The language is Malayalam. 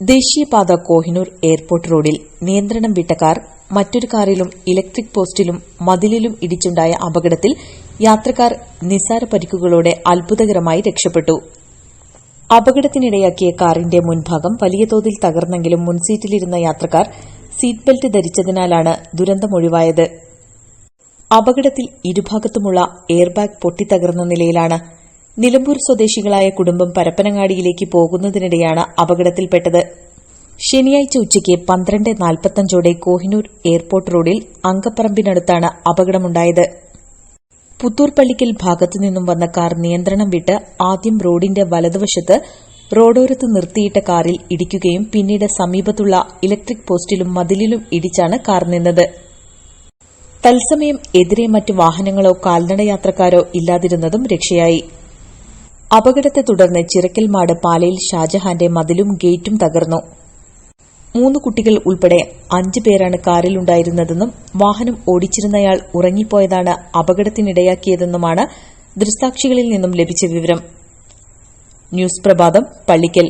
ദേശീയപാത കോഹിനൂർ എയർപോർട്ട് റോഡിൽ നിയന്ത്രണം വിട്ട കാർ മറ്റൊരു കാറിലും ഇലക്ട്രിക് പോസ്റ്റിലും മതിലിലും ഇടിച്ചുണ്ടായ അപകടത്തിൽ യാത്രക്കാർ നിസ്സാര പരിക്കുകളോടെ അത്ഭുതകരമായി രക്ഷപ്പെട്ടു. അപകടത്തിനിടയാക്കിയ കാറിന്റെ മുൻഭാഗം വലിയ തോതിൽ തകർന്നെങ്കിലും മുൻസീറ്റിലിരുന്ന യാത്രക്കാർ സീറ്റ് ബെൽറ്റ് ധരിച്ചതിനാലാണ് ദുരന്തമൊഴിവായത് അപകടത്തിൽ ഇരുഭാഗത്തുമുള്ള എയർബാഗ് പൊട്ടിത്തകർന്ന നിലയിലാണ് നിലമ്പൂർ സ്വദേശികളായ കുടുംബം പരപ്പനങ്ങാടിയിലേക്ക് പോകുന്നതിനിടെയാണ് അപകടത്തിൽപ്പെട്ടത്. ശനിയാഴ്ച ഉച്ചയ്ക്ക് പന്ത്രണ്ട് നാൽപ്പത്തഞ്ചോടെ കോഹിനൂർ എയർപോർട്ട് റോഡിൽ അങ്കപ്പറമ്പിനടുത്താണ് അപകടമുണ്ടായത്. പുത്തൂർ ഭാഗത്തു ഭാഗത്തുനിന്നും വന്ന കാർ നിയന്ത്രണം വിട്ട് ആദ്യം റോഡിന്റെ വലതുവശത്ത് റോഡോരത്ത് നിർത്തിയിട്ട കാറിൽ ഇടിക്കുകയും പിന്നീട് സമീപത്തുള്ള ഇലക്ട്രിക് പോസ്റ്റിലും മതിലിലും ഇടിച്ചാണ് കാർ നിന്നത്. തത്സമയം എതിരെ മറ്റ് വാഹനങ്ങളോ കാൽനടയാത്രക്കാരോ ഇല്ലാതിരുന്നതും രക്ഷയായി. അപകടത്തെ തുടർന്ന് ചിറക്കൽമാട് പാലയിൽ ഷാജഹാന്റെ മതിലും ഗേറ്റും തകർന്നു. മൂന്ന് കുട്ടികൾ ഉൾപ്പെടെ അഞ്ച് പേരാണ് കാറിലുണ്ടായിരുന്നതെന്നും വാഹനം ഓടിച്ചിരുന്നയാൾ ഉറങ്ങിപ്പോയതാണ് അപകടത്തിനിടയാക്കിയതെന്നുമാണ് ദൃക്സാക്ഷികളിൽ നിന്നും ലഭിച്ച വിവരം. ന്യൂസ് പ്രഭാതം പള്ളിക്കൽ.